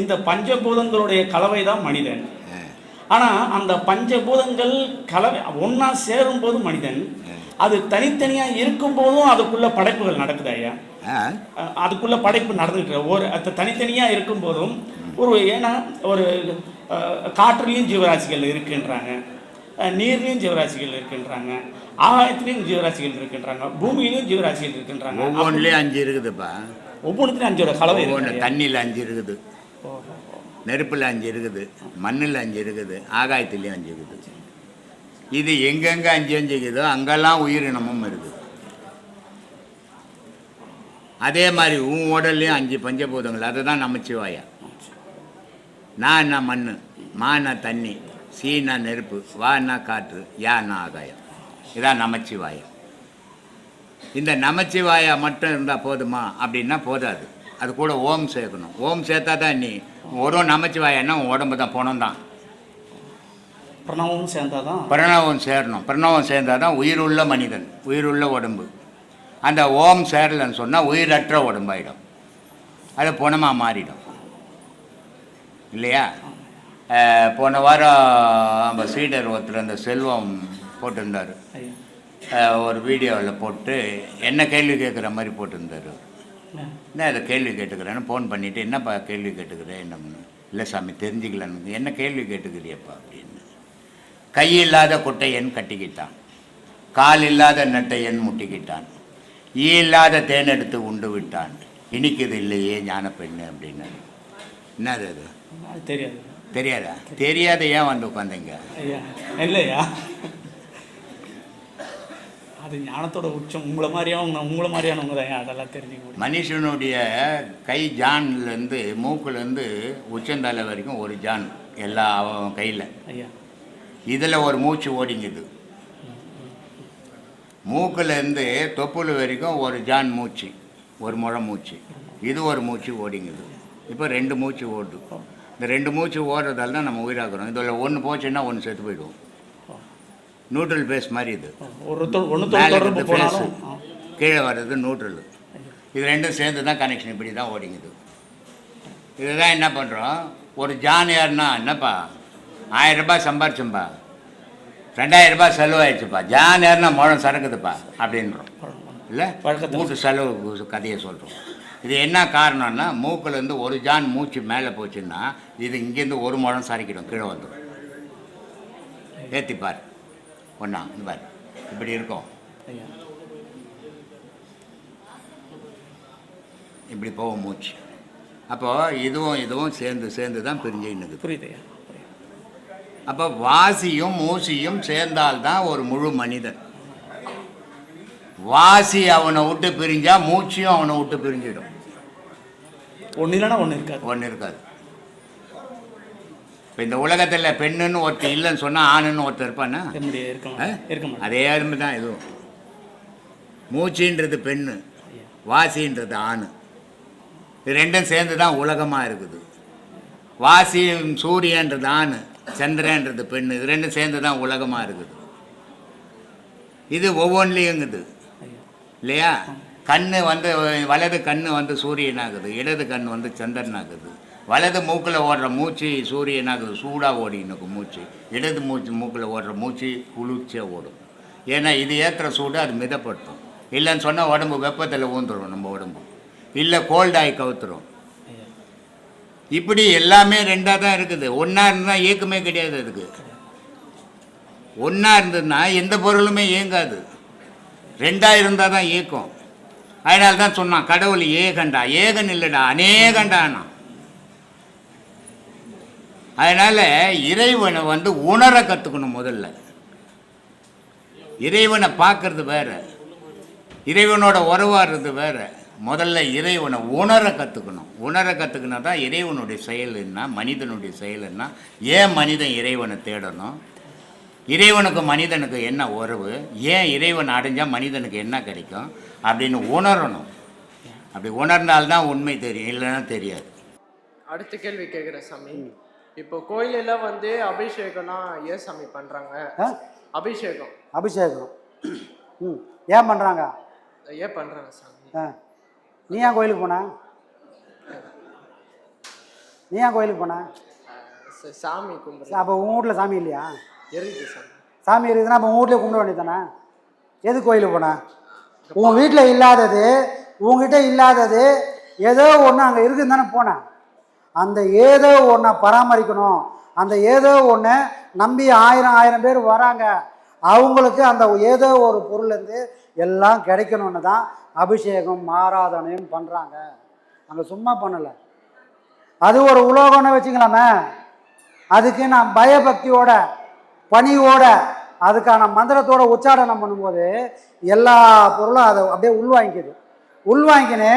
இந்த பஞ்சபூதங்களுடைய கலவை தான் மனிதன். ஆனா அந்த பஞ்சபூதங்கள் கலவை ஒண்ணா சேரும் போது மனிதன் அது தனித்தனியா இருக்கும் போதும் அதுக்குள்ள படைப்புகள் நடக்குது ஐயா. அதுக்குள்ள படைப்பு நடந்துட்டு. ஒரு அது தனித்தனியா இருக்கும் போதும் ஒரு ஏன்னா ஒரு காற்றுலயும் ஜீவராசிகள் இருக்குன்றாங்க. நீர்லயும் ஜீவராசிகள் இருக்குன்றாங்க. ஆகாயத்திலையும் ஜீவராசிகள் இருக்குன்றாங்க. பூமியிலையும் ஜீவராசிகள் இருக்குன்றாங்க. ஒவ்வொன்றுலேயும் அஞ்சு இருக்குதுப்பா. ஒவ்வொன்றுத்திலும் அஞ்சோட கலவை. தண்ணியில் அஞ்சு இருக்குது. நெருப்பில் அஞ்சு இருக்குது மண்ணில் அஞ்சு இருக்குது ஆகாயத்துலேயும் அஞ்சு இருக்குது இது எங்கெங்கே அஞ்சு அஞ்சு இருக்குதோ அங்கெல்லாம் உயிரினமும் இருக்குது அதே மாதிரி உன் உடல்லையும் அஞ்சு பஞ்சபூதங்கள் அதுதான் நமச்சிவாயா நான் என்ன மண் மானா தண்ணி சீனா நெருப்பு வானா காற்று யானா ஆகாயம். இதான் நமச்சிவாயம் இந்த நமச்சிவாயா மட்டும் இருந்தால் போதுமா? அப்படின்னா போதாது. அது கூட ஓம் சேர்க்கணும். ஓம் சேர்த்தா தான் நீ ஒரு நமச்சிவாயன்னா உடம்பு தான் பணம் தான். பிரணவமும் சேர்ந்தாதான். பிரணவம் சேரணும். பிரணவம் சேர்ந்தால் தான் உயிருள்ள மனிதன் உயிருள்ள உடம்பு. அந்த ஓம் சேரலைன்னு சொன்னால் உயிரற்ற உடம்பாயிடும். அது புணமாக மாறிடும். இல்லையா? போன வாரம் நம்ம சீடர் ஒருத்தர் அந்த செல்வம் போட்டிருந்தார். ஒரு வீடியோவில் போட்டு என்ன கேள்வி கேட்குற மாதிரி போட்டிருந்தார். என்ன இதை கேள்வி கேட்டுக்கிறேன்னு ஃபோன் பண்ணிவிட்டு என்னப்பா கேள்வி கேட்டுக்கிறேன் என்னன்னு இல்லை சாமி தெரிஞ்சுக்கலான்னு. என்ன கேள்வி கேட்டுக்கிறியப்பா? அப்படின்னு. கை இல்லாத குட்டையன் கட்டிக்கிட்டான். கால் இல்லாத நெட்டையன் முட்டிக்கிட்டான். ஈ இல்லாத தேன் எடுத்து உண்டு விட்டான். இனிக்குது இல்லையே ஞான பெண்ணு அப்படின்னு. என்னது அது? அது தெரியாது. தெரியாதா? தெரியாத ஏன் வந்து உட்காந்தீங்க இல்லையா? அது ஞானத்தோட உச்சம். உங்களை மாதிரியானவங்க உங்களை மாதிரியானவங்க தான் அதெல்லாம் தெரிஞ்சுக்க மனுஷனுடைய கை ஜான்லேருந்து மூக்குலேருந்து உச்சந்தலை வரைக்கும் ஒரு ஜான் எல்லா கையில். ஐயா. இதில் ஒரு மூச்சு ஓடிங்குது. மூக்குலேருந்து தொப்புள் வரைக்கும் ஒரு ஜான் மூச்சு ஒரு முழம் மூச்சு. இது ஒரு மூச்சு ஓடிங்குது. இப்போ ரெண்டு மூச்சு ஓடுது. இந்த ரெண்டு மூச்சு ஓடுறதால தான் நம்ம உயிராகிறோம். இதில் ஒன்று போச்சுன்னா ஒன்று செத்து போயிடுவோம். நியூட்ரல் பேஸ் மாதிரி இது. ஒரு தொடர்பு. கீழே வர்றது நியூட்ரல் இது ரெண்டும் சேர்ந்து தான் கனெக்ஷன் இப்படி தான் ஓடிங்குது இதுதான் என்ன பண்ணுறோம் ஒரு ஜான் யாருன்னா என்னப்பா? ஆயிரம் ரூபாய் சம்பாரிச்சோம்பா. ரெண்டாயிரம் ரூபாய் செலவாயிடுச்சுப்பா. ஜான் யாருன்னா முழம் சரக்குதுப்பா அப்படின்றோம். இல்லை. மூட்டு செலவு கதையை சொல்கிறோம் இது என்ன காரணம்னா மூக்குலேருந்து ஒரு ஜான் மூச்சு மேலே போச்சுன்னா இது இங்கேருந்து ஒரு முழம் சரக்கிடும் கீழே வந்துடும் ஏற்றி பார் ஒன்றா இந்த பார். இப்படி இருக்கும். இப்படி போகும் மூச்சு. அப்போ இதுவும் இதுவும் சேர்ந்து சேர்ந்து தான் பிரிஞ்சுன்னுது புரியுது ஐயா புரியுது. அப்போ வாசியும் மூசியும் சேர்ந்தால்தான் ஒரு முழு மனிதன். வாசி அவனை விட்டு பிரிஞ்சா மூச்சியும் அவனை விட்டு பிரிஞ்சிடும். ஒன்று இல்லைன்னா ஒன்று இருக்காது. ஒன்று இருக்காது. இப்போ இந்த உலகத்தில் பெண்ணுன்னு ஒருத்தர் இல்லைன்னு சொன்னால் ஆணுன்னு ஒருத்தர் இருப்பானா? அதே அருமை தான் இதுவும் மூச்சின்றது பெண்ணு வாசின்றது ஆண். இது ரெண்டும் சேர்ந்து தான் உலகமாக இருக்குது. வாசி சூரியன்றது ஆண் சந்திரன்றது பெண் இது ரெண்டும் சேர்ந்து தான் உலகமாக இருக்குது. இது ஒவ்வொன்றிலையுங்குது. இல்லையா? கண்ணு வந்து வலது கண்ணு வந்து சூரியனாகுது இடது கண் வந்து சந்திரனாகுது. வலது மூக்கில் ஓடுற மூச்சு சூரியனாகுது சூடாக ஓடினுக்கும் மூச்சு. இடது மூச்சு மூக்கில் ஓடுற மூச்சு குளிர்ச்சியாக ஓடும். ஏன்னா இது ஏற்றுற சூடு அது மிதப்படுத்தும். இல்லைன்னு சொன்னால் உடம்பு வெப்பத்தில் ஊந்துடும் நம்ம உடம்பு. இல்லை கோல்டாகி கவுத்துரும். இப்படி எல்லாமே ரெண்டாக தான் இருக்குது. ஒன்றா இருந்தால் இயக்கமே கிடையாது அதுக்கு. ஒன்றா இருந்ததுன்னா எந்த பொருளுமே இயங்காது. ரெண்டாக இருந்தால் தான் இயக்கம். அதனால தான் சொன்னான் கடவுள் ஏகண்டா. ஏகன் இல்லைடா அநேகண்டானா அதனால் இறைவனை வந்து உணர கற்றுக்கணும் முதல்ல. இறைவனை பார்க்கறது வேற. இறைவனோட உறவாடுறது வேற. முதல்ல இறைவனை உணர கற்றுக்கணும் உணர கற்றுக்கினா தான் இறைவனுடைய செயல் என்ன? மனிதனுடைய செயல் என்ன? ஏன் மனிதன் இறைவனை தேடணும்? இறைவனுக்கு மனிதனுக்கு என்ன உறவு? ஏன் இறைவன் அடைஞ்சால் மனிதனுக்கு என்ன கிடைக்கும்? அப்படின்னு உணரணும். அப்படி உணர்ந்தால்தான் உண்மை தெரியும். இல்லைன்னா தெரியாது. அடுத்த கேள்வி கேட்குற சாமி. இப்போ கோயிலெல்லாம் வந்து அபிஷேகம்னா ஏன் சாமி பண்றாங்க? அபிஷேகம். அபிஷேகம். ம். ஏன் பண்ணுறாங்க ஏன் பண்றாங்க சாமி? ஆ. நீ ஏன் கோயிலுக்கு போன? நீ ஏன் கோயிலுக்கு போன? சாமி கும்பிட்றது. அப்போ உன் வீட்டில் சாமி இல்லையா? இருக்குது சாமி. சாமி இருக்குதுன்னா அப்போ உன் வீட்லயே கும்பிட வேண்டியதானே எது கோயிலுக்கு போன? உன் வீட்டில் இல்லாதது உங்ககிட்ட இல்லாதது ஏதோ ஒன்று அங்கே இருக்குன்னு தானே போனேன் அந்த ஏதோ ஒன்றை பராமரிக்கணும். அந்த ஏதோ ஒன்று நம்பி ஆயிரம் ஆயிரம் பேர் வராங்க. அவங்களுக்கு அந்த ஏதோ ஒரு பொருள்லேருந்து எல்லாம் கிடைக்கணும்னு தான் அபிஷேகம் ஆராதனையும் பண்ணுறாங்க அங்கே சும்மா பண்ணலை. அது ஒரு உலோகம்னு வச்சுக்கலாமே. அதுக்கு நான் பயபக்தியோட பணியோட அதுக்கான மந்திரத்தோட உச்சாரணம் பண்ணும்போது எல்லா பொருளும் அதை அப்படியே உள்வாங்கிக்குது. உள்வாங்கின்னு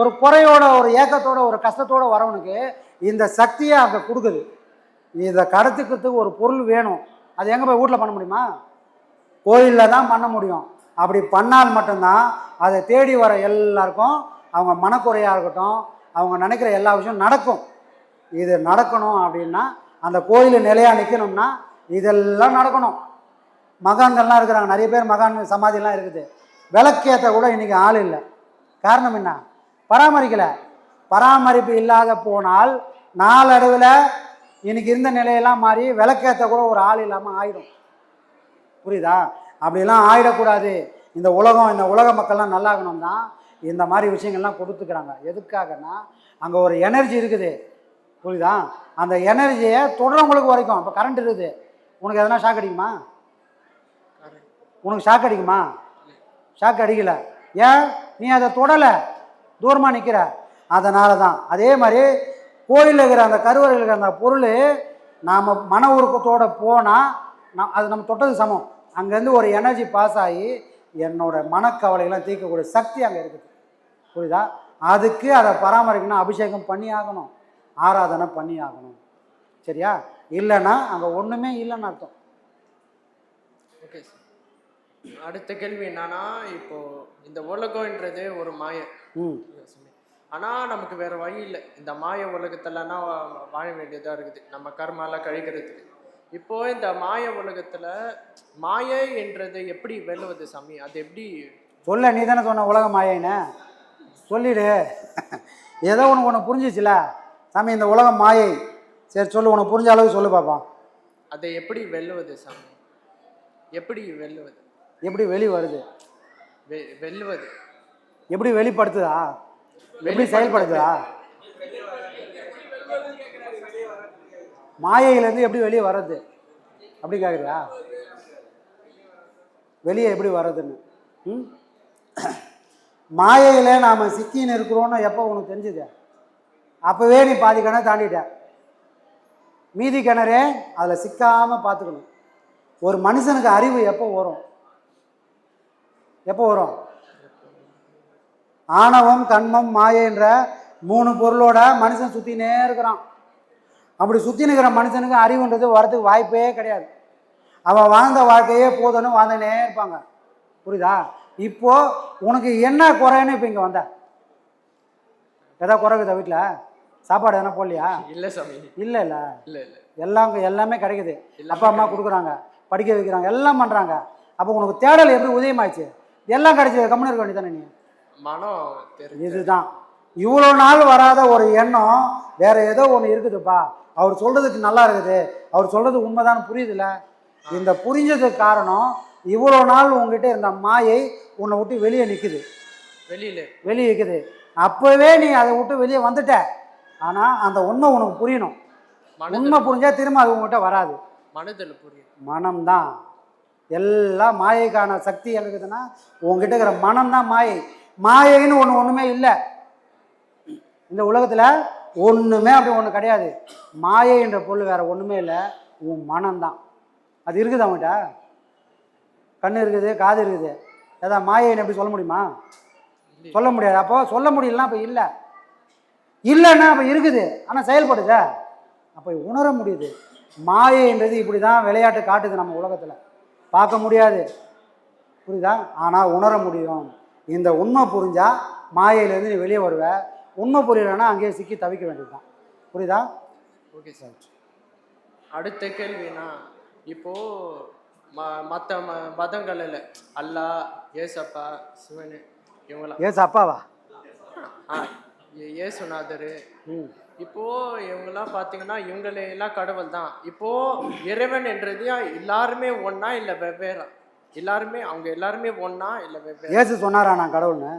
ஒரு குறையோட ஒரு ஏக்கத்தோட ஒரு கஷ்டத்தோட வரவனுக்கு இந்த சக்தியை அங்கே கொடுக்குது. இதை கடத்துக்கிறதுக்கு ஒரு பொருள் வேணும். அது எங்கே போய் வீட்டில் பண்ண முடியுமா? கோயிலில் தான் பண்ண முடியும். அப்படி பண்ணால் மட்டும்தான் அதை தேடி வர எல்லாருக்கும் அவங்க மனக்குறையாக இருக்கட்டும் அவங்க நினைக்கிற எல்லா விஷயம் நடக்கும். இது நடக்கணும் அப்படின்னா அந்த கோயில் நிலையாக நிற்கணும்னா இதெல்லாம் நடக்கணும். மகான்கள்லாம் இருக்கிறாங்க. நிறைய பேர் மகான் சமாதிலாம் இருக்குது. விளக்கேற்ற கூட இன்றைக்கி ஆள் இல்லை. காரணம் என்ன? பராமரிக்கலை. பராமரிப்பு இல்லாத போனால் நாளடைவில் இன்னைக்கு இருந்த நிலையெல்லாம் மாறி விளக்கேற்ற கூட ஒரு ஆள் இல்லாமல் ஆயிடும். புரியுதா? அப்படிலாம் ஆயிடக்கூடாது. இந்த உலகம் இந்த உலக மக்கள்லாம் நல்லாகணும் தான் இந்த மாதிரி விஷயங்கள்லாம் கொடுத்துக்கிறாங்க. எதுக்காகன்னா அங்கே ஒரு எனர்ஜி இருக்குது. புரியுதா? அந்த எனர்ஜியை தொடரவங்களுக்கு வரைக்கும் இப்போ கரண்ட் இருக்குது. உனக்கு எதனா ஷாக் அடிக்குமா? உனக்கு ஷாக் அடிக்குமா? ஷாக் அடிக்கல. ஏன்? நீ அதை தொடலை. தூரமாக நிற்கிற அதனால தான் அதே மாதிரி கோயிலில் இருக்கிற அந்த கருவறையில் இருக்கிற அந்த பொருள் நாம் மன உருக்கத்தோடு போனால் நம் அது நம்ம தொட்டது சமம். அங்கேருந்து ஒரு எனர்ஜி பாஸ் ஆகி என்னோடய மனக்கவலைகள்லாம் தீர்க்கக்கூடிய சக்தி அங்கே இருக்குது. புரியுதா? அதுக்கு அதை பராமரிக்கணும் அபிஷேகம் பண்ணி ஆகணும் ஆராதனை பண்ணி ஆகணும். சரியா? இல்லைன்னா அங்கே ஒன்றுமே இல்லைன்னு அர்த்தம். Okay sir. அடுத்த கேள்வி என்னன்னா இப்போ இந்த உலகம்ன்றது ஒரு மாய. ம். ஆனா நமக்கு வேற வழி இல்லை. இந்த மாய உலகத்துலனா வா- வாழ வேண்டியதா இருக்குது. நம்ம கர்மாலாம் கழிக்கிறதுக்கு. இப்போ இந்த மாய உலகத்துல மாயை என்றது எப்படி வெல்லுவது சாமி? அது எப்படி சொல்ல நீ தானே சொன்ன உலக மாயைன்னு? சொல்லிடு. ஏதோ உனக்கு ஒன்று புரிஞ்சிச்சுல? சாமி இந்த உலகம் மாயை. சரி சொல்லு உனக்கு புரிஞ்ச அளவுக்கு சொல்லு பாப்போம் அதை எப்படி வெல்லுவது சாமி? எப்படி வெல்லுவது? எப்படி வெளி வருது? வெல்லுவது. எப்படி வெளிப்படுத்துதா? எப்படி செயல்படுத்துதா? மாயையிலேருந்து எப்படி வெளியே வர்றது? அப்படி கேட்குறியா வெளியே எப்படி வர்றதுன்னு? ம்? மாயையில் நாம் சிக்கின்னு இருக்கிறோன்னு எப்போ உனக்கு தெரிஞ்சுது? அப்போவே நீ பாதி கிணறு தாண்டிட்ட. மீதி கிணறே அதில் சிக்காமல் பார்த்துக்கணும் ஒரு மனுஷனுக்கு அறிவு எப்போ வரும்? எப்போ வரும்? ஆணவம் கண்மம் மாயைன்ற மூணு பொருளோட மனுஷன் சுற்றினே இருக்கிறான். அப்படி சுற்றி நிற்கிற மனுஷனுக்கு அறிவுன்றது வரதுக்கு வாய்ப்பே கிடையாது. அவன் வாழ்ந்த வாழ்க்கையே போதும்னு வாழ்ந்துனே இருப்பாங்க. புரியுதா? இப்போ உனக்கு என்ன குறைன்னு இப்போ இங்கே வந்த? ஏதாவது குறை இருக்குதா வீட்டில் சாப்பாடு எதனா போடலையா? இல்ல சாமி. இல்லை இல்லை. இல்ல இல்ல. எல்லாம் எல்லாமே கிடைக்குது. அப்பா அம்மா கொடுக்குறாங்க. படிக்க வைக்கிறாங்க. எல்லாம் பண்ணுறாங்க அப்போ உனக்கு தேடல் எப்படி உதயமாச்சு எல்லாம் கிடைச்சது. கம்முன்னு இருக்க வேண்டியதானே நீ? மனம் இதுதான். இவ்வளோ நாள் வராத ஒரு எண்ணம் வேற ஏதோ ஒன்று இருக்குதுப்பா. அவர் சொல்றதுக்கு நல்லா இருக்குது. அவர் சொல்றது உண்மைதான் புரியுதுல? இந்த புரிஞ்சதுக்கு காரணம் இவ்வளோ நாள் உங்ககிட்ட இருந்த மாயை உன்னை விட்டு வெளியே நிற்குது வெளியில. வெளியே இருக்குது. அப்போவே நீ அதை விட்டு வெளியே வந்துட்ட. ஆனால் அந்த உண்மை உனக்கு புரியணும். உண்மை புரிஞ்சா திரும்ப அது உங்ககிட்ட வராது. மனதில் புரியும். மனம்தான். எல்லாம் மாயைக்கான சக்தி எங்க இருக்குதுன்னா உங்ககிட்ட இருக்கிற மனம்தான் மாயை. மாயைன்னு ஒன்று ஒன்றுமே இல்லை. இந்த உலகத்தில் ஒன்றுமே அப்படி ஒன்று கிடையாது. மாயை என்ற பொருள் வேறு ஒன்றுமே இல்லை. உன் மனம்தான். அது இருக்குது அவன்கிட்ட? கண் இருக்குது காது இருக்குது. ஏதா மாயைன்னு எப்படி சொல்ல முடியுமா? சொல்ல முடியாது. அப்போ சொல்ல முடியலன்னா அப்போ இல்லை. இல்லைன்னா அப்போ இருக்குது. ஆனால் செயல்படுதா? அப்போ உணர முடியுது. மாயைன்றது இப்படி தான் விளையாட்டு காட்டுது நம்ம உலகத்தில். பார்க்க முடியாது. புரியுதா? ஆனால் உணர முடியும். இந்த உண்மை புரிஞ்சா மாயையிலேருந்து நீ வெளியே வருவ. உண்மை புரியலைன்னா அங்கேயே சிக்கி தவிக்க வேண்டியதுதான். புரியுதா? Okay sir. அடுத்த கேள்வினா இப்போ ம மற்ற ம மதங்களில் அல்லாஹ் ஏசப்பா சிவன் இவங்களாம் ஏசு அப்பாவா? ஆ ஏ- ஏசுநாதர். ம். இப்போ இவங்கெல்லாம் பார்த்தீங்கன்னா இவங்களே எல்லாம் கடவுள் தான் இப்போ இறைவன் என்றது எல்லாருமே ஒண்ணா இல்லை வெவ்வேறா? எல்லாருமே அவங்க எல்லாருமே ஒண்ணா இல்லை வெவ்வேறு ஏசு சொன்னாரா நான் கடவுள்னு?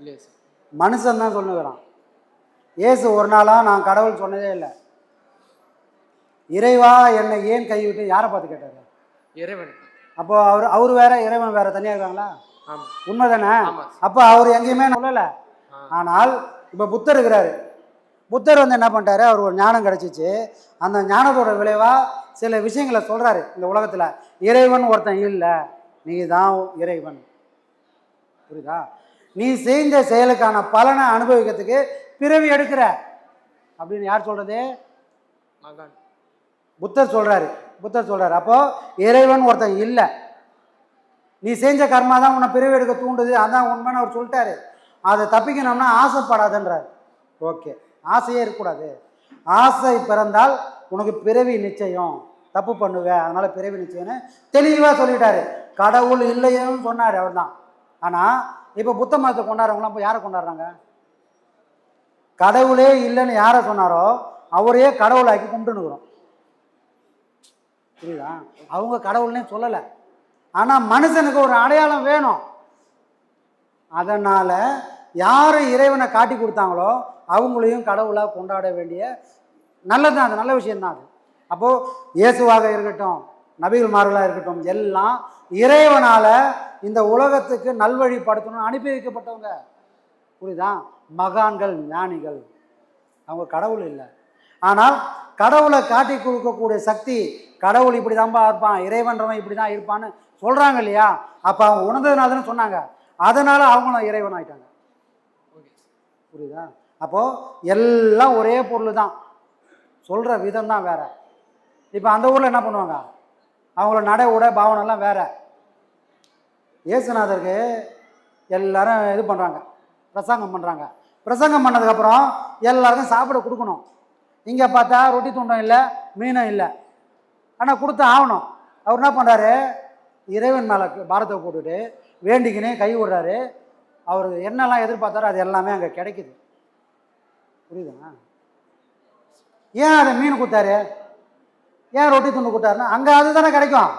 இல்லையா சார். மனுஷன் தான் சொல்லுகிறான். ஏசு ஒரு நாளாக நான் கடவுள் சொன்னதே இல்லை. இறைவா என்னை ஏன் கைவிட்டு யாரை பார்த்து கேட்டாரு? இறைவன். அப்போ அவர் அவர் வேற இறைவன் வேற தனியாக இருக்காங்களா? ஆமா. உண்மை தானே. அப்போ அவர் எங்கேயுமே சொல்லலை. ஆனால் இப்போ புத்தர் இருக்கிறாரு. புத்தர் வந்து என்ன பண்ணிட்டாரு? அவர் ஒரு ஞானம் கிடச்சிச்சு. அந்த ஞானத்தோட விளைவாக சில விஷயங்களை சொல்கிறாரு இந்த உலகத்தில். இறைவன் ஒருத்தன் இல்லை. நீ தான் இறைவன். புரியுதா? நீ செய்த செயலுக்கான பலனை அனுபவிக்கிறதுக்கு பிறவி எடுக்கிற. அப்படின்னு யார் சொல்கிறது மகான். புத்தர் சொல்கிறாரு புத்தர் சொல்கிறாரு அப்போது இறைவன் ஒருத்தன் இல்லை. நீ செஞ்ச கர்மா தான் உன்னை பிறவி எடுக்க தூண்டுது. அதான் உண்மைன்னு அவர் சொல்லிட்டாரு. அதை தப்பிக்கணும்னா ஆசைப்படாதன்றார். ஓகே. ஆசையே இருக்கக்கூடாது. ஆசை பிறந்தால் உனக்கு பிறவி நிச்சயம். தப்பு பண்ணுவேன் அதனால் பிறவி நிச்சயம்னு தெளிவாக சொல்லிட்டாரு. கடவுள் இல்லையேன்னு சொன்னார் அவர் தான் ஆனால் இப்போ புத்த மதத்தை கொண்டாடுறவங்களாம் இப்போ யாரை கொண்டாடுறாங்க? கடவுளே இல்லைன்னு யாரை சொன்னாரோ அவரையே கடவுளாக்கி கும்பிட்டுனுக்குறோம் புரியுதா? அவங்க கடவுள்னே சொல்லலை. ஆனால் மனுஷனுக்கு ஒரு அடையாளம் வேணும். அதனால் யார் இறைவனை காட்டி கொடுத்தாங்களோ அவங்களையும் கடவுளாக கொண்டாட வேண்டிய நல்லதுதான் அது நல்ல விஷயந்தான் அது. அப்போது இயேசுவாக இருக்கட்டும் நபிகள்மார்களாக இருக்கட்டும் எல்லாம் இறைவனால் இந்த உலகத்துக்கு நல்வழிப்படுத்தணும்னு அனுப்பி வைக்கப்பட்டவங்க. புரியுதா? மகான்கள் ஞானிகள். அவங்க கடவுள் இல்லை. ஆனால் கடவுளை காட்டி கொடுக்கக்கூடிய சக்தி கடவுள் இப்படி தான்பா இருப்பான் இறைவன்றவன் இப்படி தான் இருப்பான்னு சொல்கிறாங்க இல்லையா? அப்போ அவங்க உணர்ந்ததுனால தானே சொன்னாங்க. அதனால் அவங்களும் இறைவன் ஆகிட்டாங்க புரியுதா? அப்போது எல்லாம் ஒரே பொருள் தான் சொல்கிற விதம் தான் வேறு. இப்போ அந்த ஊரில் என்ன பண்ணுவாங்க? அவங்கள நடை உடை பாவனெல்லாம் வேறு. இயேசுநாதருக்கு எல்லாரும் இது பண்ணுறாங்க பிரசங்கம் பண்ணுறாங்க பிரசங்கம் பண்ணதுக்கப்புறம் எல்லாருக்கும் சாப்பிட கொடுக்கணும். இங்கே பார்த்தா ரொட்டி துண்டம் இல்லை மீனும் இல்லை. ஆனால் கொடுத்து ஆகணும். அவர் என்ன பண்ணுறாரு இறைவன் மேலே பாரத்தை போட்டுட்டு வேண்டிக்கினே கை விடுறாரு. அவர் என்னெல்லாம் எதிர்பார்த்தாரோ அது எல்லாமே அங்கே கிடைக்குது. புரியுதா? ஏன் அதை மீன் கொடுத்தாரு ஏன் ரொட்டி துண்டு கொடுத்தாருன்னா அங்கே அதுதானே கிடைக்கும்.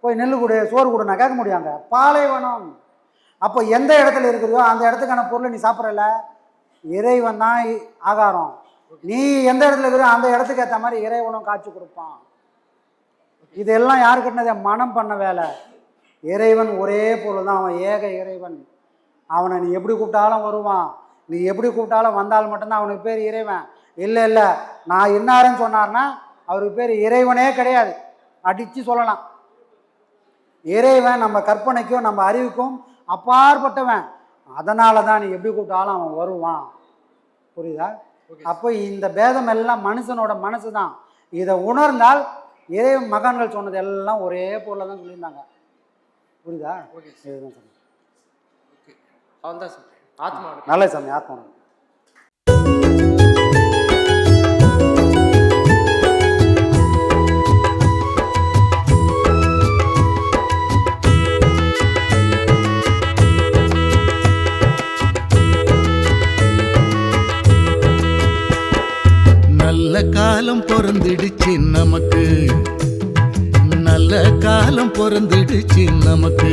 போய் நெல் கொடு சோறு கொடு நான் கேட்க முடியும் அங்கே. பாலைவனம். அப்போ எந்த இடத்துல இருக்கிறியோ அந்த இடத்துக்கான பொருளை நீ சாப்பிட்றல இறைவன் தான் இ- ஆகாரம். நீ எந்த இடத்துல இருக்கிறோ அந்த இடத்துக்கு ஏற்ற மாதிரி இறைவனும் காட்சி கொடுப்பான். இதெல்லாம் யார் கட்டினதை மனம் பண்ண வேலை. இறைவன் ஒரே பொருள் தான் அவன் ஏக இறைவன். அவனை நீ எப்படி கூப்பிட்டாலும் வருவான். நீ எப்படி கூப்பிட்டாலும் வந்தால் மட்டும்தான் அவனுக்கு பேர் இறைவன். இல்லை இல்லை. நான் இன்னாருன்னு சொன்னார்னா அவருக்கு பேர் இறைவனே கிடையாது. அடித்து சொல்லலாம். இறைவன் நம்ம கற்பனைக்கும் நம்ம அறிவுக்கும் அப்பாற்பட்டவன். அதனால தான் நீ எப்படி கூப்பிட்டாலும் அவன் வருவான். புரியுதா? அப்போ இந்த பேதம் எல்லாம் மனுஷனோட மனசு தான் இதை உணர்ந்தால் இறை மகான்கள் சொன்னது எல்லாம் ஒரே பொருளை தான் சொல்லியிருந்தாங்க. புரியுதா? இதுதான் சாமி ஓகே அவன் தான் சார் ஆத்மா நல்ல சாமி ஆத்மா நல்ல காலம் பிறந்துடுச்சு நமக்கு. நல்ல காலம் பிறந்துடுச்சு நமக்கு.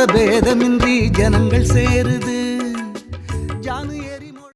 மத பேதமின்றி ஜனங்கள் சேரு